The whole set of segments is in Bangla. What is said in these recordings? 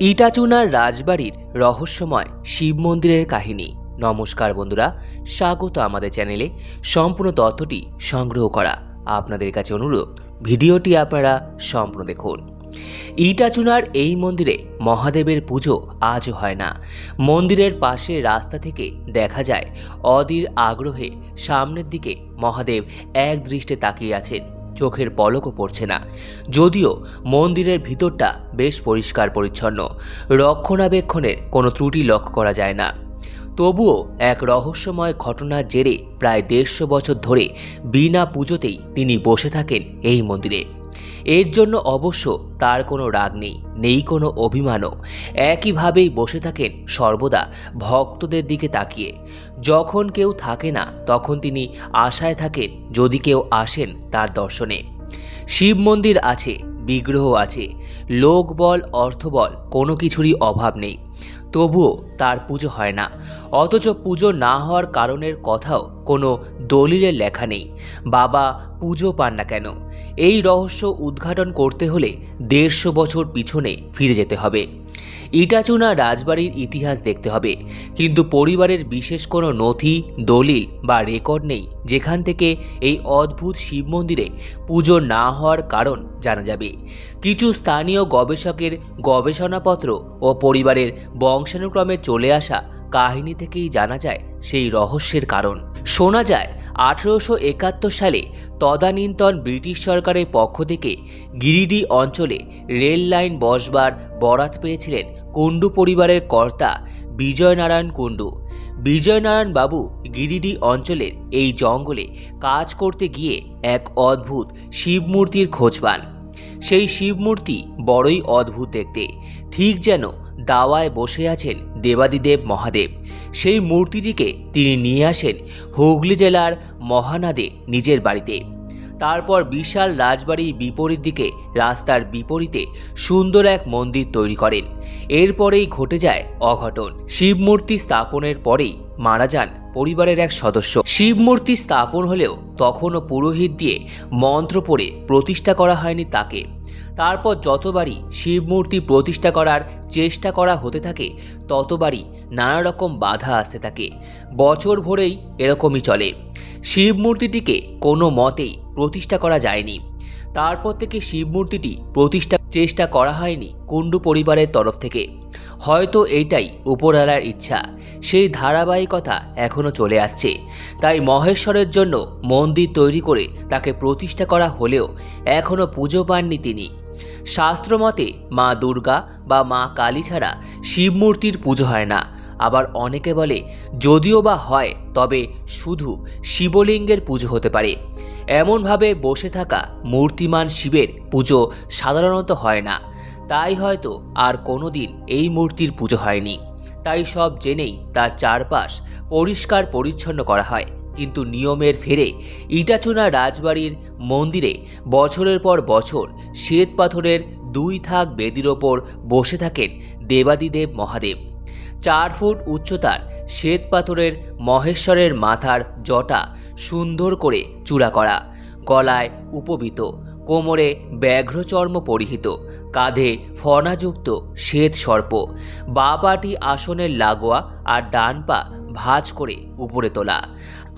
ইটাচুনার রাজবাড়ির রহস্যময় শিব মন্দিরের কাহিনী। নমস্কার বন্ধুরা, স্বাগত আমাদের চ্যানেলে। সম্পূর্ণ তথ্যটি সংগ্রহ করা আপনাদের কাছে অনুরোধ। ভিডিওটি আপনারা সম্পূর্ণ দেখুন। ইটাচুনার এই মন্দিরে মহাদেবের পুজো আজ হয় না। মন্দিরের পাশে রাস্তা থেকে দেখা যায়, অধীর আগ্রহে সামনের দিকে মহাদেব এক দৃষ্টে তাকিয়ে আছেন। চোখের পলকও পড়ছে না। যদিও মন্দিরের ভিতরটা বেশ পরিষ্কার পরিচ্ছন্ন। রক্ষণাবেক্ষণের কোনো ত্রুটি লক্ষ্য করা যায় না। তবুও এক রহস্যময় ঘটনার জেরে প্রায় দেড়শো বছর ধরে বিনা পুজোতেই তিনি বসে থাকেন এই মন্দিরে। এর জন্য অবশ্য তার কোনো রাগ নেই নেই কোনো অভিমানও। একইভাবেই বসে থাকেন সর্বদা ভক্তদের দিকে তাকিয়ে। যখন কেউ থাকে না, তখন তিনি আশায় থাকেন যদি কেউ আসেন তার দর্শনে। শিব মন্দির আছে বিগ্রহ আছে। লোকবল অর্থবল কোনো কিছুরই অভাব নেই। তবুও তার পুজো হয় না। অথচ পুজো না হওয়ার কারণের কথাও কোনো দলিলের লেখা নেই। বাবা পুজো পান না কেন? এই রহস্য উদ্ঘাটন করতে হলে দেড়শো বছর পিছনে ফিরে যেতে হবে। ইটাচুনা রাজবাড়ির ইতিহাস দেখতে হবে। কিন্তু পরিবারের বিশেষ কোনো নথি, দলিল বা রেকর্ড নেই, যেখান থেকে এই অদ্ভুত শিব মন্দিরে পুজো না হওয়ার কারণ জানা যাবে। কিছু স্থানীয় গবেষকের গবেষণাপত্র ও পরিবারের বংশানুক্রমে চলে আসা কাহিনী থেকেই জানা যায় সেই রহস্যের কারণ। শোনা যায়, আঠেরোশো একাত্তর সালে তদানীন্তন ব্রিটিশ সরকারের পক্ষ থেকে গিরিডি অঞ্চলে রেল লাইন বসবার বরাত পেয়েছিলেন কুণ্ডু পরিবারের কর্তা বিজয়নারায়ণ কুণ্ডু। বিজয়নারায়ণ বাবু গিরিডি অঞ্চলের এই জঙ্গলে কাজ করতে গিয়ে এক অদ্ভুত শিবমূর্তির খোঁজ পান। সেই শিবমূর্তি বড়ই অদ্ভুত দেখতে। ঠিক যেন দাওয়ায় বসে আছেন দেবাদিদেব মহাদেব। সেই মূর্তিটিকে তিনি নিয়ে আসেন হুগলি জেলার মহানাদে নিজের বাড়িতে। তারপর বিশাল রাজবাড়ির বিপরীত দিকে রাস্তার বিপরীতে সুন্দর এক মন্দির তৈরি করেন। এরপরেই ঘটে যায় অঘটন। শিবমূর্তি স্থাপনের পরেই মারা যান পরিবারের এক সদস্য। শিবমূর্তি স্থাপন হলেও তখনও পুরোহিত দিয়ে মন্ত্র পড়ে প্রতিষ্ঠা করা হয়নি তাকে। তারপর যতবারই শিবমূর্তি প্রতিষ্ঠা করার চেষ্টা করা হতে থাকে, ততবারই নানা রকম বাধা আসতে থাকে। বছর ভরেই এরকমই চলে। শিবমূর্তিটিকে কোনো মতেই প্রতিষ্ঠা করা যায়নি। তারপর থেকে শিবমূর্তিটি প্রতিষ্ঠা চেষ্টা করা হয়নি কুণ্ডু পরিবারের তরফ থেকে। হয়তো এইটাই উপরালার ইচ্ছা। সেই ধারাবাহিকতা এখনও চলে আসছে। তাই মহেশ্বরের জন্য মন্দির তৈরি করে তাকে প্রতিষ্ঠা করা হলেও এখনও পুজো পাননি তিনি। শাস্ত্রমতে মা দুর্গা বা মা কালী ছাড়া শিবমূর্তির পুজো হয় না। আবার অনেকে বলে, যদিও বা হয়, তবে শুধু শিবলিঙ্গের পুজো হতে পারে। এমনভাবে বসে থাকা মূর্তিমান শিবের পুজো সাধারণত হয় না। তাই হয়তো আর কোনো দিন এই মূর্তির পুজো হয়নি। তাই সব জেনেই তার চারপাশ পরিষ্কার পরিচ্ছন্ন করা হয়। কিন্তু নিয়মের ফেরে ইটাচুনা রাজবাড়ির মন্দিরে বছরের পর বছর শ্বেত পাথরের দুই থাক বেদির ওপর বসে থাকেন দেবাদিদেব মহাদেব। চার ফুট উচ্চতার শ্বেত পাথরের মহেশ্বরের মাথার জটা সুন্দর করে চূড়া করা, গলায় উপবিত, কোমরে ব্যাঘ্রচর্ম পরিহিত, কাঁধে ফনাযুক্ত শ্বেত সর্প, বা পাটি আসনের লাগোয়া আর ডান পা ভাঁজ করে উপরে তোলা।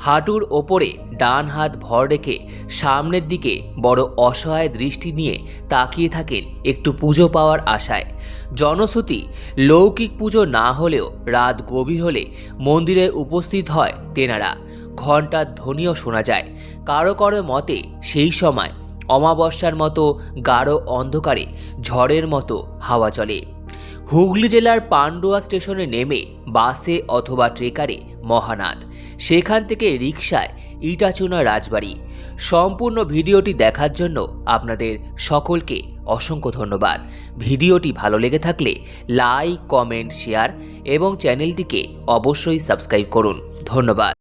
হাঁটুর ওপরে ডান হাত ভর রেখে সামনের দিকে বড় অসহায় দৃষ্টি নিয়ে তাকিয়ে থাকেন একটু পুজো পাওয়ার আশায়। জনশ্রুতি, লৌকিক পুজো না হলেও রাত গভীর হলে মন্দিরে উপস্থিত হয় তেনারা। ঘণ্টার ধ্বনিও শোনা যায়। কারও কারও মতে সেই সময় অমাবস্যার মতো গাঢ় অন্ধকারে ঝড়ের মতো হাওয়া চলে। হুগলি জেলার পান্ডুয়া স্টেশনে নেমে বাসে অথবা ট্রেকারে মহানাদ সেখান থেকে রিকশায় ইটাচুনা রাজবাড়ি। সম্পূর্ণ ভিডিওটি দেখার জন্য আপনাদের সকলকে অসংখ্য ধন্যবাদ। ভিডিওটি ভালো লেগে থাকলে লাইক, কমেন্ট, শেয়ার এবং চ্যানেলটিকে অবশ্যই সাবস্ক্রাইব করুন। ধন্যবাদ।